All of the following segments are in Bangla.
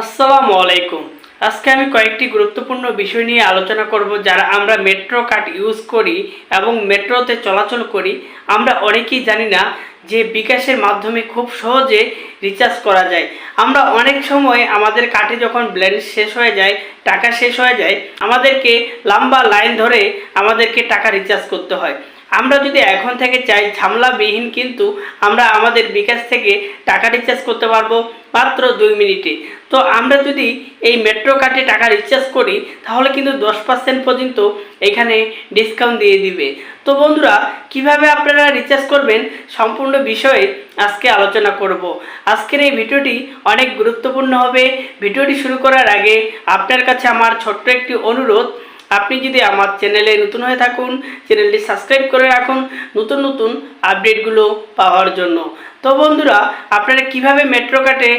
আসসালামু আলাইকুম। আজকে আমি কয়েকটি গুরুত্বপূর্ণ বিষয় নিয়ে আলোচনা করব যারা আমরা মেট্রো কার্ড ইউজ করি এবং মেট্রোতে চলাচল করি। আমরা অনেকেই জানি না যে বিকাশের মাধ্যমে খুব সহজে রিচার্জ করা যায়। আমরা অনেক সময় আমাদের কার্ডে যখন ব্যালেন্স শেষ হয়ে যায়, টাকা শেষ হয়ে যায়, আমাদেরকে লম্বা লাইন ধরে আমাদেরকে টাকা রিচার্জ করতে হয়। আমরা যদি এখন থেকে চাই ঝামলাবিহীন কিন্তু আমরা আমাদের বিকাশ থেকে টাকা রিচার্জ করতে পারব মাত্র দুই মিনিটে। তো আমরা যদি এই মেট্রো কার্ডে টাকা রিচার্জ করি, তাহলে কিন্তু দশ পার্সেন্ট পর্যন্ত এখানে ডিসকাউন্ট দিয়ে দিবে। তো বন্ধুরা, কীভাবে আপনারা রিচার্জ করবেন সম্পূর্ণ বিষয়ে আজকে আলোচনা করব। আজকের এই ভিডিওটি অনেক গুরুত্বপূর্ণ হবে। ভিডিওটি শুরু করার আগে আপনার কাছে আমার ছোট্ট একটি অনুরোধ আপনি যদি আমার চ্যানেলে নতুন হয়ে থাকুন, চ্যানেলটি সাবস্ক্রাইব করে রাখুন নতুন নতুন আপডেটগুলো পাওয়ার জন্য। তো বন্ধুরা, আপনারা কীভাবে মেট্রো কার্ডে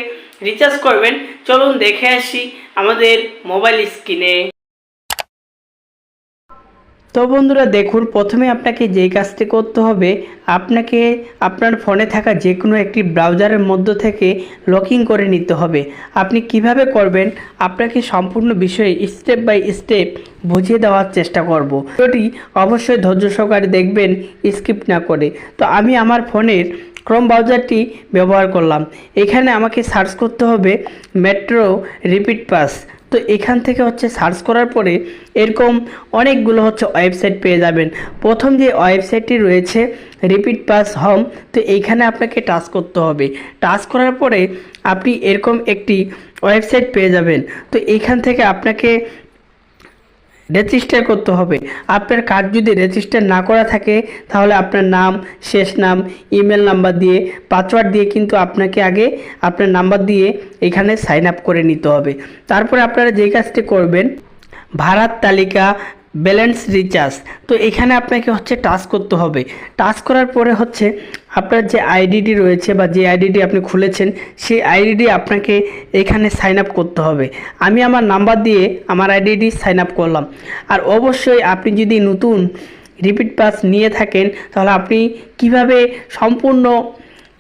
রিচার্জ করবেন? চলুন দেখে আসি আমাদের মোবাইল স্ক্রিনে তো বন্ধুরা দেখুন, প্রথমে আপনাকে যেই কাজটি করতে হবে, আপনাকে আপনার ফোনে থাকা যে কোনো একটি ব্রাউজারের মধ্য থেকে লকিং করে নিতে হবে। আপনি কীভাবে করবেন, আপনাকে সম্পূর্ণ বিষয়ে স্টেপ বাই স্টেপ বুঝিয়ে দেওয়ার চেষ্টা করব। ভিডিওটি অবশ্যই ধৈর্য সহকারে দেখবেন স্কিপ না করে। তো আমি আমার ফোনের ক্রোম ব্রাউজারটি ব্যবহার করলাম। এখানে আমাকে সার্চ করতে হবে মেট্রো রিপিট পাস তো এখান থেকে হচ্ছে সার্চ করার পরে এরকম অনেকগুলো হচ্ছে ওয়েবসাইট পেয়ে যাবেন। প্রথম যে ওয়েবসাইটটি রয়েছে, রিপিট পাস হোম, তো এইখানে আপনাকে টাচ করতে হবে। টাচ করার পরে আপনি এরকম একটি ওয়েবসাইট পেয়ে যাবেন। তো এইখান থেকে আপনাকে রেজিস্টার করতে হবে। আপনার কার্ড যদি রেজিস্টার না করা থাকে, তাহলে আপনার নাম, শেষ নাম, ইমেল নাম্বার দিয়ে, পাসওয়ার্ড দিয়ে কিন্তু আপনাকে আগে আপনার নাম্বার দিয়ে এখানে সাইন আপ করে নিতে হবে। তারপরে আপনারা যে কাজটি করবেন, ভাড়ার তালিকা ব্যালেন্স রিচার্জ তো এখানে আপনাকে হচ্ছে টাচ করতে হবে। টাচ করার পরে হচ্ছে আপনার যে আইডিটি রয়েছে বা যে আইডিটি আপনি খুলেছেন, সেই আইডিটি আপনাকে এখানে সাইন আপ করতে হবে। আমি আমার নাম্বার দিয়ে আমার আইডিটি সাইন আপ করলাম। আর অবশ্যই আপনি যদি নতুন রিপিট পাস নিয়ে থাকেন, তাহলে আপনি কীভাবে সম্পূর্ণ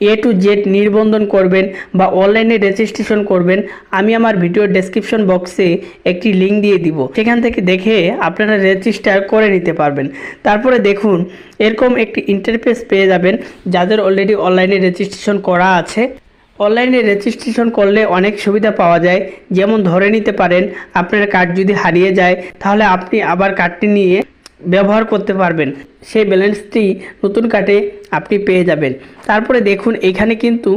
এ টু জেড নির্বন্ধন করবেন বা অনলাইনে রেজিস্ট্রেশন করবেন, আমি আমার ভিডিও ডেসক্রিপশন বক্সে একটি লিঙ্ক দিয়ে দিব। সেখান থেকে দেখে আপনারা রেজিস্টার করে নিতে পারবেন। তারপরে দেখুন, এরকম একটি ইন্টারফেস পেয়ে যাবেন, যাদের অলরেডি অনলাইনে রেজিস্ট্রেশন করা আছে। অনলাইনে রেজিস্ট্রেশন করলে অনেক সুবিধা পাওয়া যায়। যেমন ধরে নিতে পারেন, আপনার কার্ড যদি হারিয়ে যায়, তাহলে আপনি আবার কার্ডটি নিয়ে ব্যবহার করতে পারবেন। সেই ব্যালেন্সটি নতুন কার্ডে আপনি পেয়ে যাবেন। তারপরে দেখুন, এখানে কিন্তু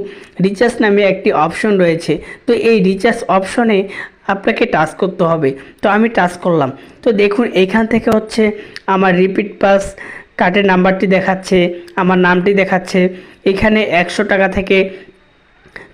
রিচার্জ নামে একটি অপশন রয়েছে। তো এই রিচার্জ অপশনে আপনাকে টাচ করতে হবে। তো আমি টাচ করলাম। তো দেখুন এইখান থেকে হচ্ছে আমার রিপিট পাস কার্ডের নাম্বারটি দেখাচ্ছে, আমার নামটি দেখাচ্ছে। এখানে একশো টাকা থেকে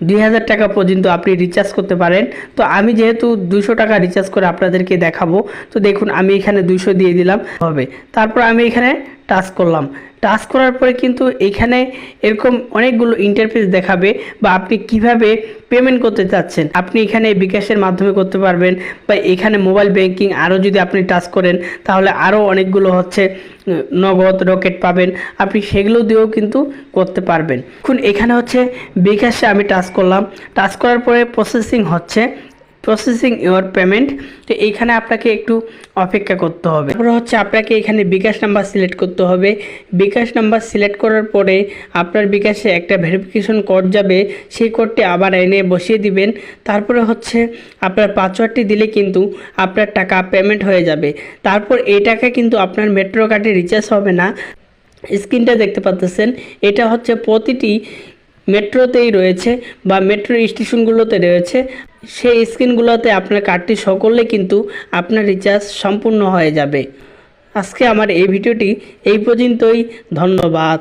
দুই হাজার টাকা পর্যন্ত আপনি রিচার্জ করতে পারেন। তো আমি যেহেতু দুশো টাকা রিচার্জ করে আপনাদেরকে দেখাবো, তো দেখুন আমি এখানে দুশো দিয়ে দিলাম। হবে। তারপর আমি এখানে টাচ করলাম। টাচ করার পরে কিন্তু এখানে এরকম অনেকগুলো ইন্টারফেস দেখাবে বা আপনি কীভাবে পেমেন্ট করতে চাচ্ছেন। আপনি এখানে বিকাশের মাধ্যমে করতে পারবেন বা এখানে মোবাইল ব্যাংকিং আরও যদি আপনি টাচ করেন, তাহলে আরও অনেকগুলো হচ্ছে নগদ রকেট পাবেন। আপনি সেগুলো দিয়েও কিন্তু করতে পারবেন। এখন এখানে হচ্ছে বিকাশে আমি টাচ করলাম। টাচ করার পরে প্রসেসিং হচ্ছে। প্রসেসিং ইওর পেমেন্ট তো এইখানে আপনাকে একটু অপেক্ষা করতে হবে। তারপরে হচ্ছে আপনাকে এখানে বিকাশ নাম্বার সিলেক্ট করতে হবে। বিকাশ নাম্বার সিলেক্ট করার পরে আপনার বিকাশে একটা ভেরিফিকেশন কোড যাবে, সেই কোডটি আবার এনে বসিয়ে দিবেন। তারপরে হচ্ছে আপনার পাসওয়ার্ডটি দিলে কিন্তু আপনার টাকা পেমেন্ট হয়ে যাবে। তারপর এই টাকা কিন্তু আপনার মেট্রো কার্ডে রিচার্জ হবে না। স্ক্রিনটা দেখতে পাচ্ছেন এটা হচ্ছে প্রতিটি মেট্রোতেই রয়েছে বা মেট্রো স্টেশনগুলোতে রয়েছে। সেই স্ক্রিনগুলোতে আপনার কার্ডটি শো করলে কিন্তু আপনার রিচার্জ সম্পূর্ণ হয়ে যাবে। আজকে আমার এই ভিডিওটি এই পর্যন্তই। ধন্যবাদ।